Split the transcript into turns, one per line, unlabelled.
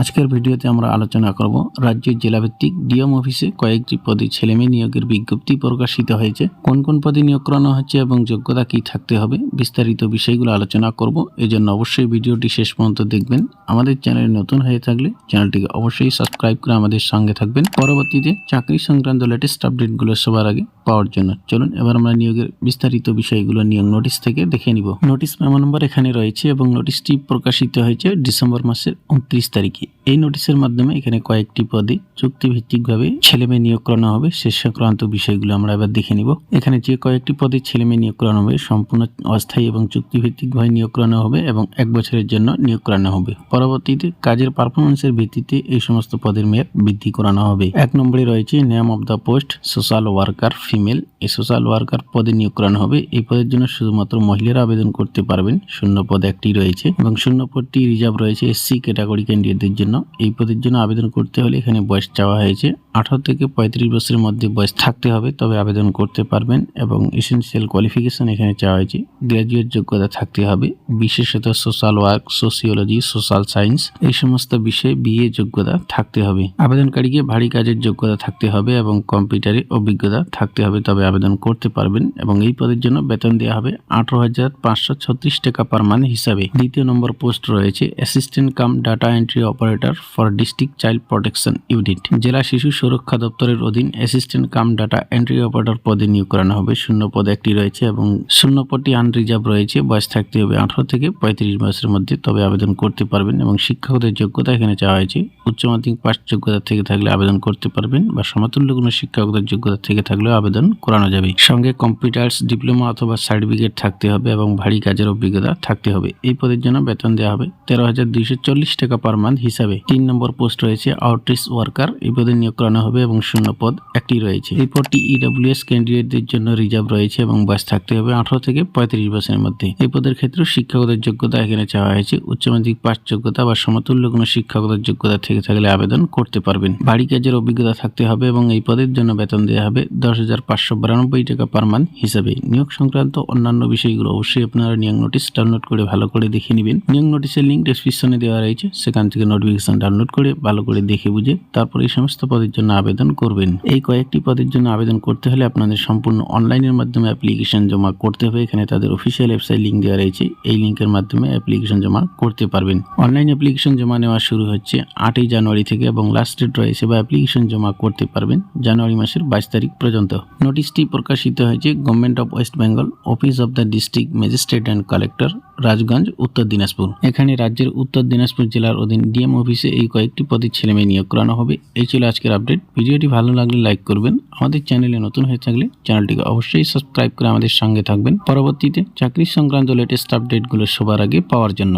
আজকের ভিডিওতে আমরা আলোচনা করব রাজ্যের জেলাভিত্তিক ডিএম অফিসে কয়েকটি পদে ছেলেমেয়ে নিয়োগের বিজ্ঞপ্তি প্রকাশিত হয়েছে। কোন কোন পদে নিয়োগ করানো হচ্ছে এবং যোগ্যতা কি থাকতে হবে বিস্তারিত বিষয়গুলো আলোচনা করব। এজন্য অবশ্যই ভিডিওটি শেষ পর্যন্ত দেখবেন। আমাদের চ্যানেলে নতুন হয়ে থাকলে চ্যানেলটিকে অবশ্যই সাবস্ক্রাইব করে আমাদের সঙ্গে থাকবেন। পরবর্তীতে চাকরি সংক্রান্ত লেটেস্ট আপডেটগুলো সবার আগে পাওয়ার জন্য। চলুন, এবার আমরা নিয়োগের বিস্তারিত বিষয়গুলো নিয়োগ নোটিশ থেকে দেখে নিব। নোটিশ মেমো নম্বর এখানে রয়েছে এবং নোটিশটি প্রকাশিত হয়েছে ডিসেম্বর মাসের উনত্রিশ তারিখে। keep এই নোটিশের মাধ্যমে এখানে কয়েকটি পদে চুক্তিভিত্তিকভাবে ছেলেমেয়ে নিয়োগ করানো হবে। সে সংক্রান্ত বিষয়গুলো আমরা এবার দেখে নিব। এখানে যে কয়েকটি পদে ছেলেমেয়ে নিয়োগ করানো হবে, সম্পূর্ণ অস্থায়ী এবং চুক্তিভিত্তিকভাবে নিয়োগ করানো হবে এবং এক বছরের জন্য নিয়োগ করানো হবে। পরবর্তীতে কাজের পারফরমেন্সের ভিত্তিতে এই সমস্ত পদের মেয়াদ বৃদ্ধি করানো হবে। এক নম্বরে রয়েছে name of the post social worker female এই সোশ্যাল ওয়ার্কার পদে নিয়োগ করানো হবে। এই পদের জন্য শুধুমাত্র মহিলারা আবেদন করতে পারবেন। শূন্য পদ একটি রয়েছে এবং শূন্য পদটি রিজার্ভ রয়েছে এসসি ক্যাটাগরি ক্যান্ডিডেটদের জন্য। এই পদের জন্য আবেদন করতে হলে এখানে বয়স চাওয়া হয়েছে। আঠারো থেকে পঁয়ত্রিশ বছরের মধ্যে বয়স থাকতে হবে, তবে আবেদন করতে পারবেন এবং এসেন্সিয়াল কোয়ালিফিকেশন এখানে চাওয়া হয়েছে। গ্র্যাজুয়েট যোগ্যতা থাকতে হবে, বিশেষত social work sociology social science এই সমস্ত বিষয়ে বিএ যোগ্যতা থাকতে হবে। আবেদনকারীকে ভারী কাজের যোগ্যতা থাকতে হবে এবং কম্পিউটারে অভিজ্ঞতা থাকতে হবে, তবে আবেদন করতে পারবেন এবং এই পদের জন্য বেতন দেওয়া হবে আঠারো হাজার পাঁচশো ছত্রিশ টাকা পার মান্থ হিসাবে। দ্বিতীয় নম্বর পোস্ট রয়েছে assistant cum data entry operator for district child protection unit জেলা শিশু সুরক্ষা দপ্তরের অধীন assistant cum data entry operator পদে নিয়োগ করানো হবে। শূন্য পদ একটি রয়েছে এবং শূন্য পদটি আনরিজার্ভ রয়েছে। বয়স থাকতে হবে আঠারো থেকে পঁয়ত্রিশ বয়সের মধ্যে, তবে আবেদন করতে পারবেন এবং শিক্ষকদের যোগ্যতা এখানে চাওয়া হয়েছে। উচ্চ মাধ্যমিক পাস যোগ্যতা থেকে থাকলে আবেদন করতে পারবেন বা সমতুল্য কোনো শিক্ষকদের যোগ্যতা থেকে থাকলেও আবেদন করানো যাবে। সঙ্গে কম্পিউটার্স ডিপ্লোমা অথবা সার্টিফিকেট থাকতে হবে এবং ভারী কাজের অভিজ্ঞতা থাকতে হবে। এই পদের জন্য বেতন দেওয়া হবে তেরো হাজার দুইশো চল্লিশ টাকা পার মান্থ হিসাবে। তিন নম্বর পোস্ট রয়েছে আউটরিচ ওয়ার্কার এই পদে নিয়োগ করানো হবে এবং শূন্য পদ একটি রয়েছে। এই পদটি ইডব্লিউএস ক্যান্ডিডেটদের জন্য রিজার্ভ রয়েছে এবং বয়স থাকতে হবে আঠারো থেকে পঁয়ত্রিশ বছরের মধ্যে। এই পদের ক্ষেত্রে শিক্ষকদের যোগ্যতা এখানে চাওয়া হয়েছে। উচ্চ মাধ্যমিক পাস যোগ্যতা বা সমতুল্য কোনো শিক্ষকদের যোগ্যতা থেকে থাকলে আবেদন করতে পারবেন। বাড়ি কাজের অভিজ্ঞতা থাকতে হবে এবং এই পদের জন্য বেতন দেওয়া হবে দশ হাজার পাঁচশো বিরানব্বই টাকা পার মান্থ হিসাবে। নিয়োগ সংক্রান্ত অন্যান্য বিষয়গুলো অবশ্যই আপনারা নিয়োগ নোটিশ ডাউনলোড করে ভালো করে দেখে নেবেন। নিয়োগ নোটিশের লিঙ্ক ডেসক্রিপশনে দেওয়া রয়েছে। সেখান থেকে নোটিফিকেশন ডাউনলোড করে ভালো করে দেখে বুঝে তারপর এই সমস্ত পদের জন্য আবেদন করবেন। এই কয়েকটি পদের জন্য আবেদন করতে হলে আপনাদের সম্পূর্ণ অনলাইনের মাধ্যমে অ্যাপ্লিকেশন জমা করতে হবে। এখানে তাদের অফিসিয়াল ওয়েবসাইট লিঙ্ক দেওয়া রয়েছে। এই লিঙ্কের মাধ্যমে অ্যাপ্লিকেশন জমা করতে পারবেন। অনলাইন অ্যাপ্লিকেশন জমা নেওয়া শুরু হচ্ছে আটই জানুয়ারি থেকে এবং লাস্ট ডেট রয়েছে বা অ্যাপ্লিকেশন জমা করতে পারবেন জানুয়ারি মাসের বাইশ তারিখ পর্যন্ত। নোটিশটি প্রকাশিত হয়েছে government of West Bengal office of the district magistrate and collector Rajganj, Uttar Dinajpur. এখানে রাজ্যের উত্তর দিনাজপুর জেলার অধীন ডিএম অফিসে এই কয়েকটি পদের ছেলেমেয়ে নিয়োগ করানো হবে। এই ছিল আজকের আপডেট। ভিডিওটি ভালো লাগলে লাইক করবেন। আমাদের চ্যানেলে নতুন হয়ে থাকলে চ্যানেলটিকে অবশ্যই সাবস্ক্রাইব করে আমাদের সঙ্গে থাকবেন। পরবর্তীতে চাকরি সংক্রান্ত লেটেস্ট আপডেটগুলো সবার আগে পাওয়ার জন্য।